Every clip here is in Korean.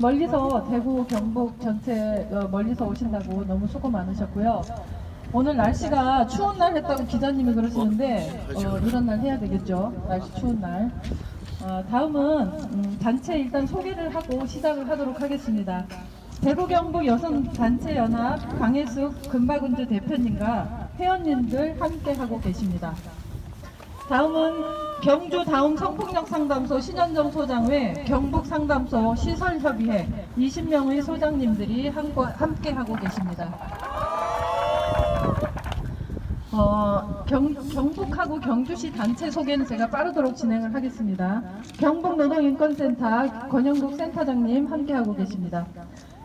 멀리서 대구 경북 전체 어, 멀리서 오신다고 너무 수고 많으셨고요. 오늘 날씨가 추운 날 했다고 기자님이 그러시는데 어, 이런 날 해야 되겠죠. 날씨 추운 날. 어, 다음은 음, 단체 일단 소개를 하고 시작을 하도록 하겠습니다. 대구 경북 여성 단체 연합 강혜숙 금박은주 대표님과 회원님들 함께 하고 계십니다. 다음은 경주 다음 성폭력 상담소 신현정 소장 외 경북 상담소 시설협의회 20명의 소장님들이 함께, 하고 계십니다. 어, 경, 경북하고 경주시 단체 소개는 제가 빠르도록 진행을 하겠습니다. 경북노동인권센터 권영국 센터장님 함께하고 계십니다.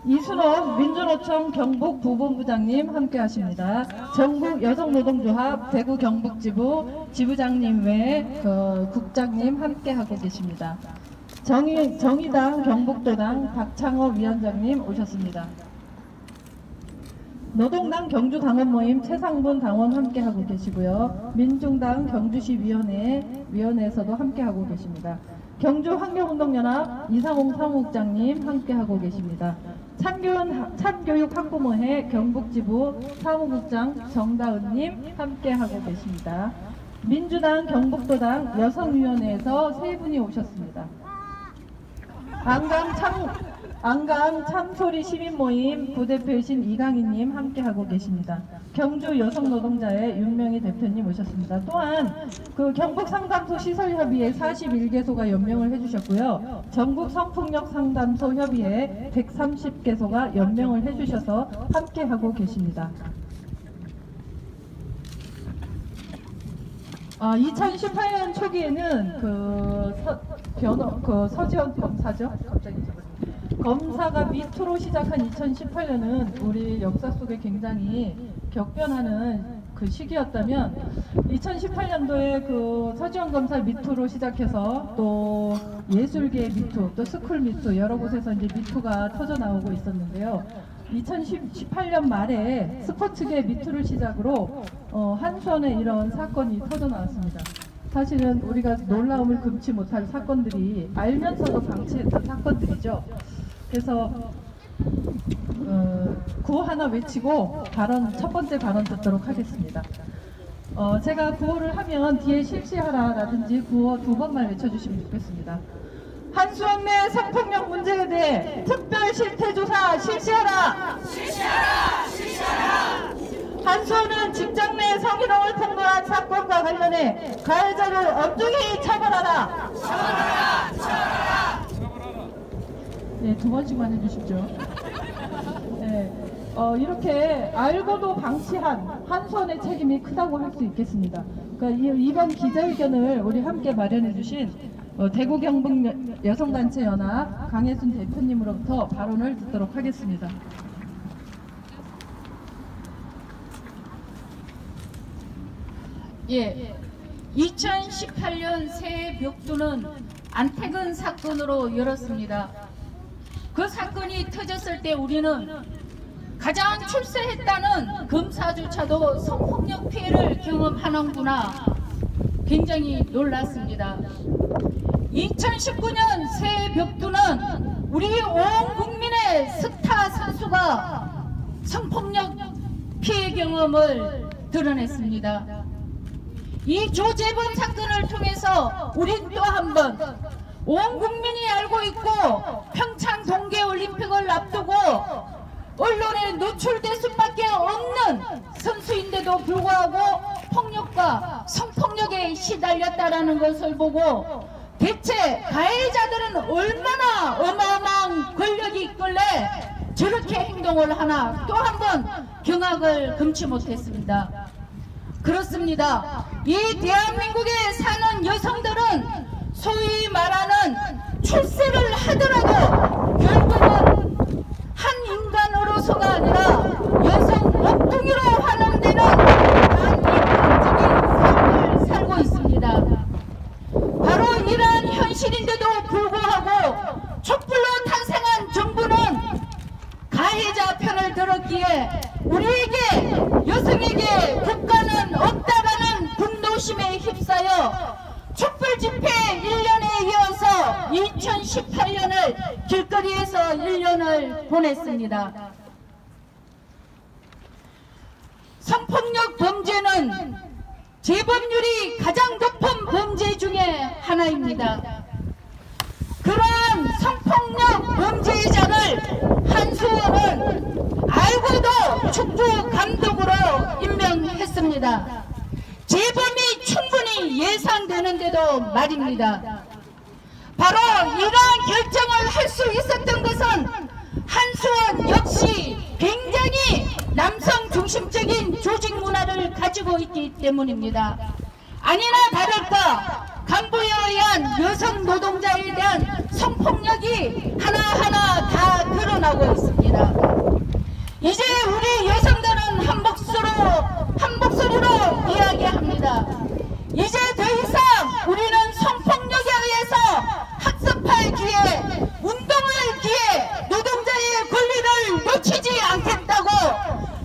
이순옥 민주노총 경북 부본부장님 함께 하십니다. 전국 여성노동조합 대구 경북지부 지부장님 외 그, 국장님 함께 하고 계십니다. 정의, 정의당 경북도당 박창호 위원장님 오셨습니다. 노동당 경주 당원 모임 최상분 당원 함께 하고 계시고요. 민중당 경주시 위원회 위원회에서도 함께 하고 계십니다. 경주 환경운동연합 이상홍 사무국장님 함께 하고 계십니다. 참교육, 참교육 학부모회 경북지부 사무국장 정다은님 함께하고 계십니다. 민주당 경북도당 여성위원회에서 세 분이 오셨습니다. 안강 참 안강 참소리 시민 모임 부대표이신 이강희님 함께하고 계십니다. 경주 여성 노동자의 윤명희 대표님 오셨습니다. 또한 그 경북 상담소 시설 협의회 41개소가 연명을 해주셨고요. 전국 성폭력 상담소 협의회 130개소가 연명을 해주셔서 함께하고 계십니다. 아, 2018년 초기에는 그 서, 변호 그 서지원 검사죠. 갑자기. 검사가 미투로 시작한 2018년은 우리 역사 속에 굉장히 격변하는 그 시기였다면 2018년도에 그 서지원 검사 미투로 시작해서 또 예술계 미투, 또 스쿨 미투 여러 곳에서 이제 미투가 터져 나오고 있었는데요. 2018년 말에 스포츠계 미투를 시작으로 어, 한수원에 이런 사건이 터져 나왔습니다. 사실은 우리가 놀라움을 금치 못할 사건들이 알면서도 방치했던 사건들이죠. 그래서 어, 구호 하나 외치고 발언 첫 번째 발언 듣도록 하겠습니다. 어, 제가 구호를 하면 뒤에 실시하라라든지 구호 두 번만 외쳐주시면 좋겠습니다. 한수원 내 성폭력 문제에 대해 특별 실태조사 실시하라. 실시하라. 실시하라. 한수원은 직장 내 성희롱을 폭로한 사건과 관련해 가해자를 엄중히 처벌하라. 네, 두 번씩만 해주십시오. 네, 어, 이렇게 알고도 방치한 한수원의 책임이 크다고 할 수 있겠습니다. 그러니까 이, 이번 기자회견을 우리 함께 마련해주신 어, 대구 경북 여- 여성단체 연합 강혜순 대표님으로부터 발언을 듣도록 하겠습니다. 예. 2018년 새해 벽두는 안태근 사건으로 열었습니다. 그 사건이 터졌을 때 우리는 가장 출세했다는 검사조차도 성폭력 피해를 경험하는구나 굉장히 놀랐습니다. 2019년 새해 벽두는 우리 온 국민의 스타 선수가 성폭력 피해 경험을 드러냈습니다. 이 조재범 사건을 통해서 우린 또 한 번 온 국민이 알고 있고 평창 동계올림픽을 앞두고 언론에 노출될 수밖에 없는 선수인데도 불구하고 폭력과 성폭력에 시달렸다라는 것을 보고 대체 가해자들은 얼마나 어마어마한 권력이 있길래 저렇게 행동을 하나 또 한 번 경악을 금치 못했습니다. 그렇습니다. 이 대한민국에 사는 여성들은 소위 말하는 출세를 하더라도 결국은 한 인간으로서가 아니라 여성 옥둥이로 하는 데는 난이상적인 삶을 살고 있습니다. 바로 이러한 현실인데도 불구하고 촛불로 탄생한 정부는 가해자 편을 들었기에 우리에게 여성에게 국가는 없다라는 분노심에 휩싸여 촛불 촛불 집회 1년에 이어서 2018년을 길거리에서 1년을 보냈습니다. 성폭력 범죄는 재범률이 가장 높은 범죄 중에 하나입니다. 그러한 성폭력 범죄자를 한수원은 알고도 축구 감독으로 임명했습니다. 재범이 충분히 예상되는데도 말입니다. 바로 이러한 결정을 할 수 있었던 것은 한수원 역시 굉장히 남성 중심적인 조직 문화를 가지고 있기 때문입니다. 아니나 다를까 간부에 의한 여성 노동자에 대한 성폭력이 하나하나 다 드러나고 있습니다. 이제 우리 여성들은 한 목소리로 한 목소리로 이야기합니다. 이제 더 이상 우리는 성폭력에 의해서 학습할 기회, 운동할 기회, 노동자의 권리를 놓치지 않겠다고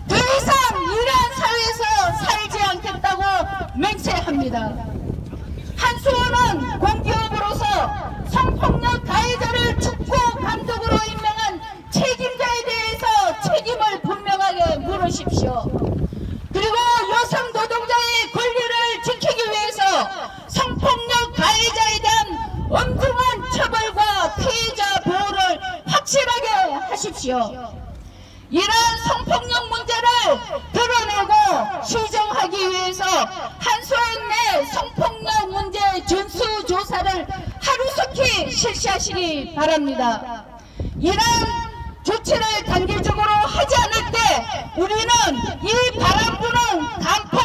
더 이상 이러한 사회에서 살지 않겠다고 맹세합니다. 한수원은 공기업으로서 성폭력 가해자를 축구 감독으로 임명한 책임자에 대해서 책임을 분명하게 물으십시오. 그리고 여성 노동자의 권리를 지키기 위해서 성폭력 가해자에 대한 엄중한 처벌과 피해자 보호를 확실하게 하십시오. 이러한 성폭력 문제를 드러내고 시정하기 위해서 한소연 내 성폭력 문제 전수조사를 하루속히 실시하시기 바랍니다. 이러한 조치를 단계적으로 하지 않을 때 우리는 이 바람 부는 간포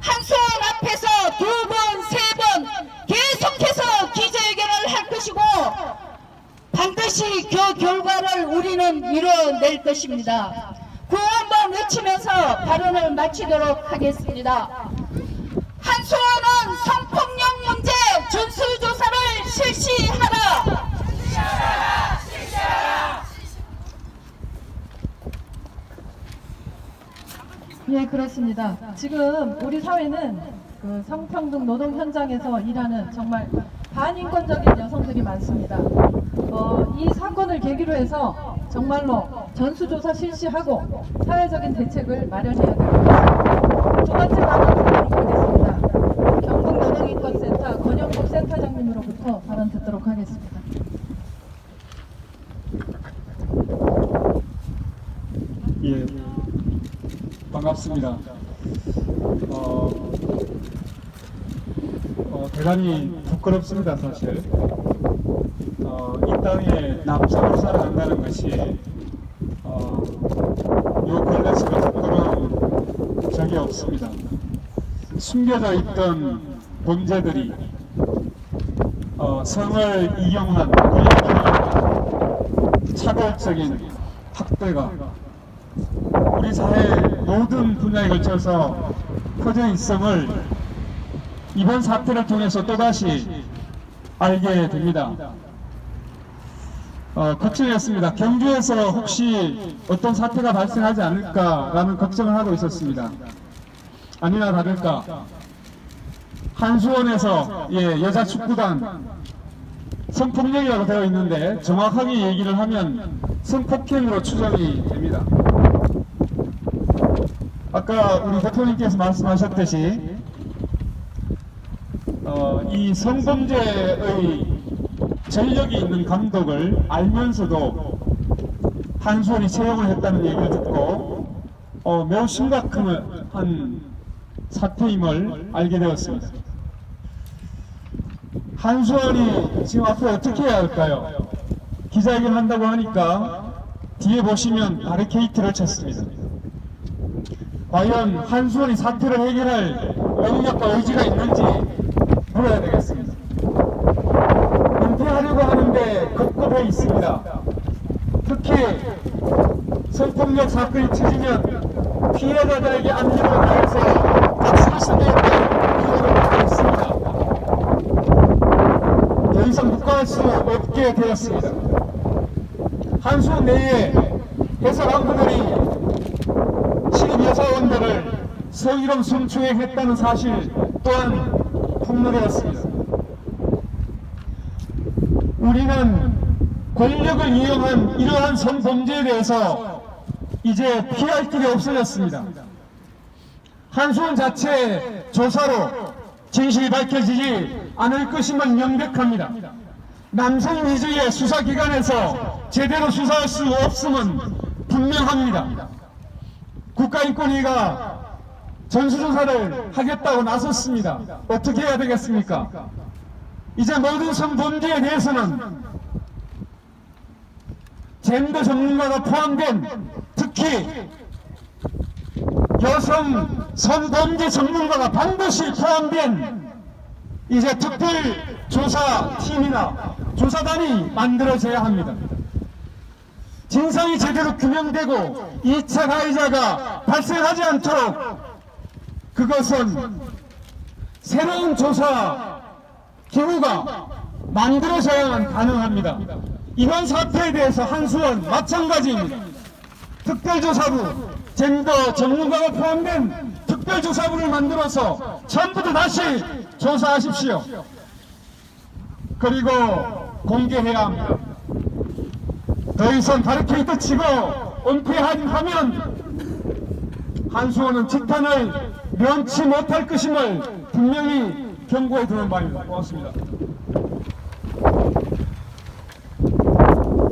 한소원 앞에서 두 번, 세 번 계속해서 기자회견을 할 것이고 반드시 그 결과를 우리는 이뤄낼 것입니다. 구호 한번 외치면서 발언을 마치도록 하겠습니다. 한수원은 성폭력 문제 전수조사를 실시하라. 예, 그렇습니다. 지금 우리 사회는 그 성평등 노동 현장에서 일하는 정말 반인권적인 여성들이 많습니다. 어, 이 사건을 계기로 해서 정말로 전수조사 실시하고 사회적인 대책을 마련해야 될 것 같습니다. 두 번째 발언 듣도록 하겠습니다. 경북 노동인권센터 권영국 센터장님으로부터 발언 듣도록 하겠습니다. 예, 반갑습니다. 어, 어, 대단히 부끄럽습니다, 사실. 어, 이 땅에 남성으로 살아간다는 것이, 어, 요 근래식의 부끄러운 적이 없습니다. 숨겨져 있던 범죄들이, 어, 성을 이용한, 차별적인 학대가 우리 사회 모든 분야에 걸쳐서 있음을 이번 사태를 통해서 또다시 알게 됩니다. 어, 걱정했습니다. 경주에서 혹시 어떤 사태가 발생하지 않을까라는 걱정을 하고 있었습니다. 아니나 다를까 한수원에서 예, 여자 축구단 성폭력이라고 되어 있는데 정확하게 얘기를 하면 성폭행으로 추정이 됩니다. 아까 우리 대표님께서 말씀하셨듯이 어, 이 성범죄의 전력이 있는 감독을 알면서도 한수원이 채용을 했다는 얘기를 듣고 어, 매우 심각한 사태임을 알게 되었습니다. 한수원이 지금 앞으로 어떻게 해야 할까요? 기자회견 한다고 하니까 뒤에 보시면 바리케이트를 쳤습니다. 과연 한수원이 사태를 해결할 능력과 의지가 있는지 물어야 되겠습니다. 은퇴하려고 하는데 급급해 있습니다. 특히 성폭력 사건이 터지면 피해자들에게 안전을 위해서 박사신의 필요를 하고 있습니다. 더 이상 묵과할 수 없게 되었습니다. 한수원 내에 해설 한분들이 신입여 사원들을 성희롱 성추행 했다는 사실 또한 폭로되었습니다. 우리는 권력을 이용한 이러한 성범죄에 대해서 이제 피할 길이 없어졌습니다. 한수원 자체 조사로 진실이 밝혀지지 않을 것임을 명백합니다. 남성 위주의 수사기관에서 제대로 수사할 수 없음은 분명합니다. 국가인권위가 전수조사를 하겠다고 나섰습니다. 어떻게 해야 되겠습니까? 이제 모든 성범죄에 대해서는 젠더 전문가가 포함된 특히 여성 성범죄 전문가가 반드시 포함된 이제 특별조사팀이나 조사단이 만들어져야 합니다. 진상이 제대로 규명되고 2차 가해자가 발생하지 않도록 그것은 새로운 조사 기구가 만들어져야만 가능합니다. 이번 사태에 대해서 한수원 마찬가지입니다. 특별조사부, 젠더 전문가가 포함된 특별조사부를 만들어서 처음부터 다시 조사하십시오. 그리고 공개해야 합니다. 더 이상 바리케이트 치고 은폐하면 한수원은 직탄을 면치 못할 것임을 분명히 경고해 두는 바입니다. 고맙습니다.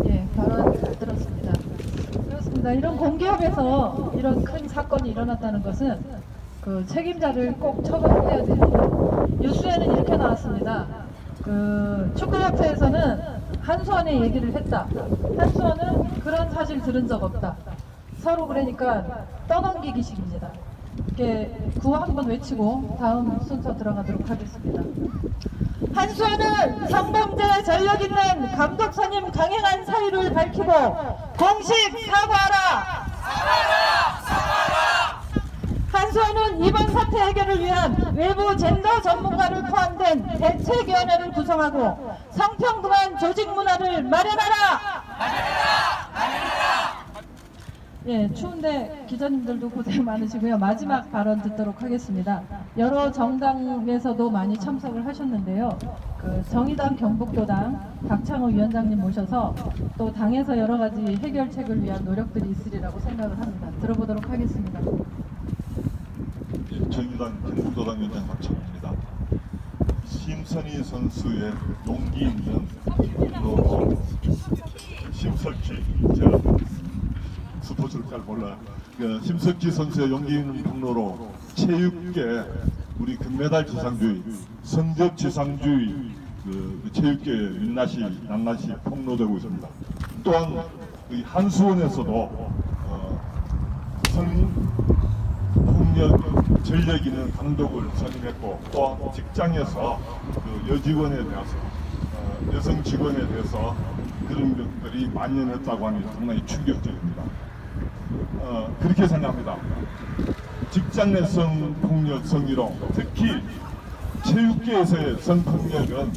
예, 발언 잘 들었습니다. 그렇습니다. 이런 공기업에서 이런 큰 사건이 일어났다는 것은 그 책임자를 꼭 처벌해야 돼요. 뉴스에는 이렇게 나왔습니다. 그 축구협회에서는 한수원의 얘기를 했다. 한수원은 그런 사실 들은 적 없다. 서로 그러니까 떠넘기기식입니다. 이렇게 구호 한번 외치고 다음 순서 들어가도록 하겠습니다. 한수원은 성범죄 전력 있는 감독 선임 강행한 사유를 밝히고 공식 사과하라! 한수원은 이번 사태 해결을 위한 외부 젠더 전문가를 포함된 대책위원회를 구성하고 성평등한 조직 문화를 마련하라! 예, 추운데 기자님들도 고생 많으시고요. 마지막 발언 듣도록 하겠습니다. 여러 정당에서도 많이 참석을 하셨는데요. 그 정의당 경북도당 박창호 위원장님 모셔서 또 당에서 여러 가지 해결책을 위한 노력들이 있으리라고 생각을 합니다. 들어보도록 하겠습니다. 예, 정의당 경북도당 위원장 박창호입니다. 심선희 선수의 용기 있는 또 심석희 제가 스포츠를 잘 몰라요. 그 심석희 선수의 용기 있는 폭로로 체육계 우리 금메달 지상주의, 성적 지상주의 그, 그 체육계 민낯이 낱낱이 폭로되고 있습니다. 또한 이 한수원에서도 어, 성 폭력 전력 있는 감독을 선임했고 또 직장에서 그 여직원에 대해서 어, 여성 직원에 대해서 그런 것들이 만연했다고 하니 상당히 충격적입니다. 어, 그렇게 생각합니다. 직장 내 성폭력, 성희롱, 특히 체육계에서의 성폭력은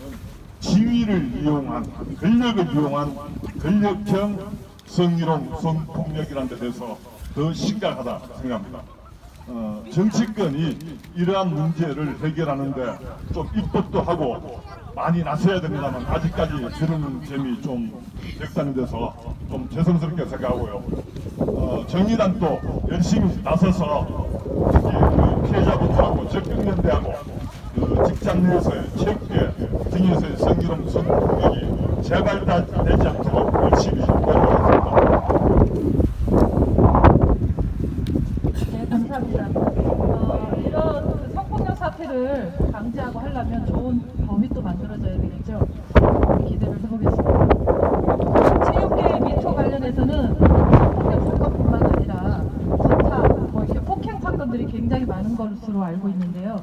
지위를 이용한, 권력을 이용한 권력형 성희롱, 성폭력이라는 데 대해서 더 심각하다 생각합니다. 어, 정치권이 이러한 문제를 해결하는데 좀 입법도 하고 많이 나서야 됩니다만 아직까지 들은 점이 좀 적당히 돼서 좀 죄송스럽게 생각하고요. 어, 정의당도 열심히 나서서 그 피해자분들하고 적극연대하고 그 직장 내에서의 체육계 등에서의 성희롱 성폭력이 재발되지 않도록 열심히 노력하겠습니다. 네, 감사합니다. 어, 이런 그 성폭력 사태를 방지하고 하려면 좋은 법이 또 만들어져야 되겠죠. 기대를 해보겠습니다. 체육계 미투 관련해서는 성 폭력 사건뿐만 아니라 기타 뭐 이렇게 폭행 사건들이 굉장히 많은 것으로 알고 있는데요.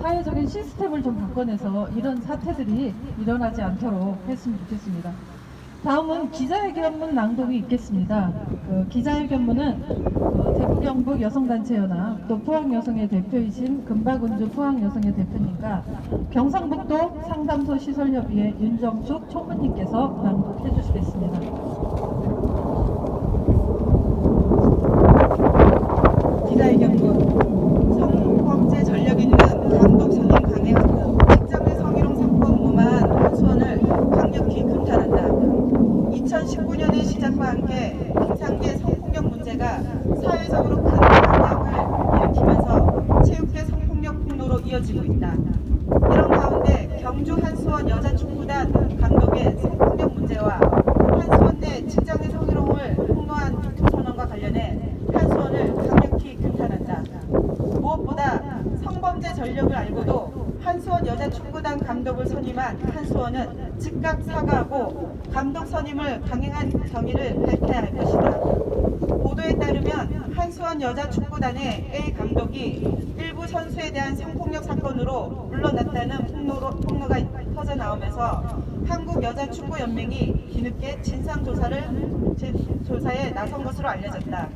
사회적인 시스템을 좀 바꿔내서 이런 사태들이 일어나지 않도록 했으면 좋겠습니다. 다음은 기자회견문 낭독이 있겠습니다. 그 기자회견문은 그 대구 경북 여성단체연합 또 포항여성의 대표이신 금박은주 포항여성의 대표님과 경상북도 상담소 시설협의회 윤정숙 총무님께서 낭독해 주시겠습니다. 기자회견문 성범죄 전력 있는 감독 선임 강행하고 직장 내 성희롱 사건 무만 한수원을 강력히 금탄한다. 사건과 함께 김상계 성폭력 문제가 사회적으로 큰 영향을 일으키면서 체육계 성폭력 폭로로 이어지고 있다. 이런 가운데 경주 한수원 여자축구단 감독의 성폭력 문제와 한수원 내 직장 내 성희롱을 폭로한 유튜브 선언과 관련해 한수원을 강력히 규탄한다. 무엇보다 성범죄 전력을 알고도 한수원 여자축구단 감독을 선임한 한수원은 즉각 사과하고 감독 선임을 강행한 할 것이다. 보도에 따르면 한수원 여자축구단의 A 감독이 일부 선수에 대한 성폭력 사건으로 물러났다는 폭로로, 폭로가 터져 나오면서 한국여자축구연맹이 뒤늦게 진상조사를 진- 조사에 나선 것으로 알려졌다.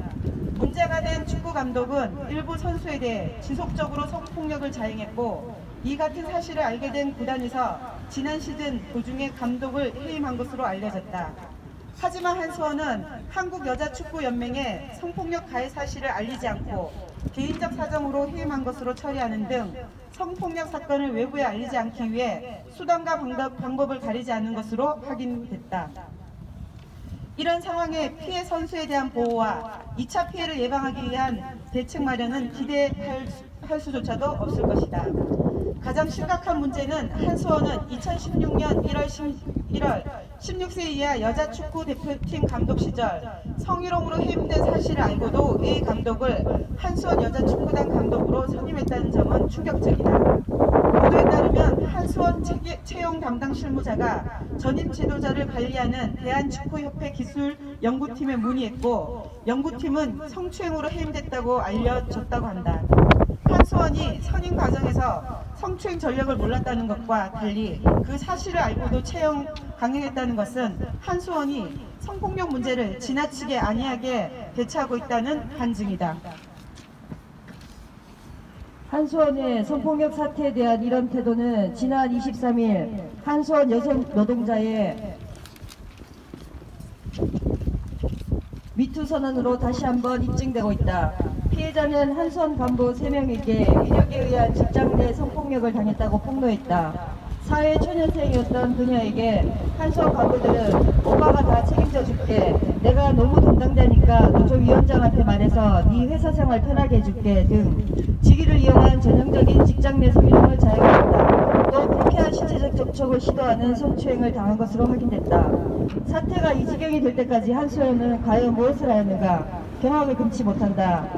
문제가 된 축구 감독은 일부 선수에 대해 지속적으로 성폭력을 자행했고 이 같은 사실을 알게 된 구단에서 지난 시즌 도중에 감독을 해임한 것으로 알려졌다. 하지만 한수원은 한국여자축구연맹에 성폭력 가해 사실을 알리지 않고 개인적 사정으로 해임한 것으로 처리하는 등 성폭력 사건을 외부에 알리지 않기 위해 수단과 방법, 방법을 가리지 않는 것으로 확인됐다. 이런 상황에 피해 선수에 대한 보호와 2차 피해를 예방하기 위한 대책 마련은 기대할 수- 할 수조차도 없을 것이다. 가장 심각한 문제는 한수원은 2016년 1월 1월 16세 이하 여자 축구 대표팀 감독 시절 성희롱으로 해임된 사실을 알고도 A 감독을 한수원 여자 축구단 감독으로 선임했다는 점은 충격적이다. 보도에 따르면 한수원 체- 채용 담당 실무자가 전임 지도자를 관리하는 대한축구협회 기술 연구팀에 문의했고 연구팀은 성추행으로 해임됐다고 알려졌다고 한다. 한수원이 선임 과정에서 성추행 전력을 몰랐다는 것과 달리 그 사실을 알고도 채용 강행했다는 것은 한수원이 성폭력 문제를 지나치게 안이하게 대처하고 있다는 반증이다. 한수원의 성폭력 사태에 대한 이런 태도는 지난 23일 한수원 여성 노동자의 미투 선언으로 다시 한번 입증되고 있다. 피해자는 한수원 간부 3명에게 위력에 의한 직장 내 성폭력을 당했다고 폭로했다. 사회 초년생이었던 그녀에게 한수원 간부들은 오빠가 다 책임져 줄게. 내가 너무 담당자니까 노조위원장한테 말해서 네 회사 생활 편하게 해줄게 등 직위를 이용한 전형적인 직장 내 성희롱을 자행했다. 또 불쾌한 신체적 접촉을 시도하는 성추행을 당한 것으로 확인됐다. 사태가 이 지경이 될 때까지 한수연은 과연 무엇을 하였는가 경악을 금치 못한다.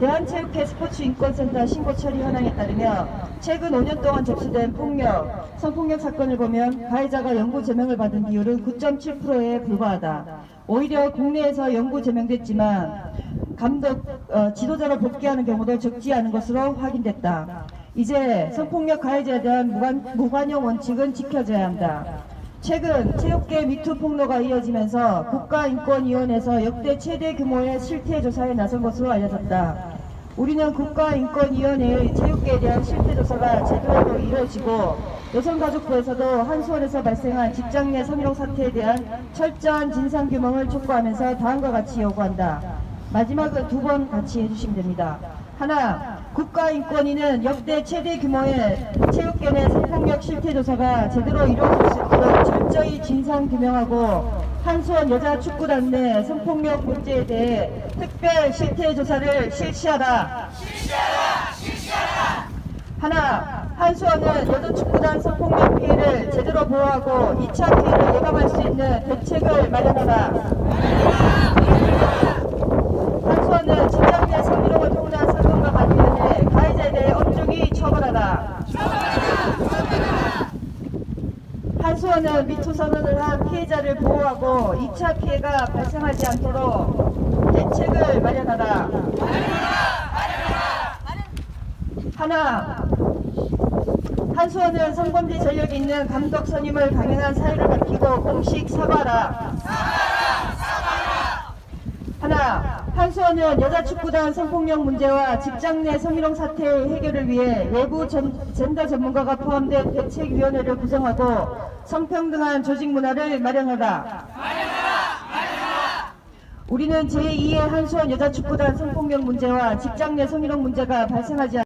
대한체육회 스포츠인권센터 신고 처리 현황에 따르면 최근 5년 동안 접수된 폭력, 성폭력 사건을 보면 가해자가 영구 제명을 받은 비율은 9.7%에 불과하다. 오히려 국내에서 영구 제명됐지만 감독, 어, 지도자로 복귀하는 경우도 적지 않은 것으로 확인됐다. 이제 성폭력 가해자에 대한 무관, 무관용 원칙은 지켜져야 한다. 최근 체육계 미투 폭로가 이어지면서 국가인권위원회에서 역대 최대 규모의 실태 조사에 나선 것으로 알려졌다. 우리는 국가인권위원회의 체육계에 대한 실태 조사가 제대로 이루어지고 여성가족부에서도 한수원에서 발생한 직장 내 성희롱 사태에 대한 철저한 진상 규명을 촉구하면서 다음과 같이 요구한다. 마지막은 두 번 같이 해주시면 됩니다. 하나, 국가인권위는 역대 최대 규모의 체육계 내 성폭력 실태조사가 제대로 이루어질 수 있도록 철저히 진상규명하고 한수원 여자축구단 내 성폭력 문제에 대해 특별 실태조사를 실시하라. 하나, 한수원은 여자축구단 성폭력 피해를 제대로 보호하고 2차 피해를 예방할 수 있는 대책을 마련하라. 한수원은 직장 내 성희롱을 통한 사건과 관련해 가해자에 대해 엄중히 처벌하라. 한수원은 미투 선언을 한 피해자를 보호하고 2차 피해가 발생하지 않도록 대책을 마련하라. 하나, 한수원은 성범죄 전력이 있는 감독 선임을 강행한 사유를 밝히고 공식 사과하라. 한수원은 여자축구단 성폭력 문제와 직장 내 성희롱 사태 해결을 위해 외부 전, 젠더 전문가가 포함된 대책위원회를 구성하고 성평등한 조직 문화를 마련하라. 우리는 제2의 한수원 여자축구단 성폭력 문제와 직장 내 성희롱 문제가 발생하지 않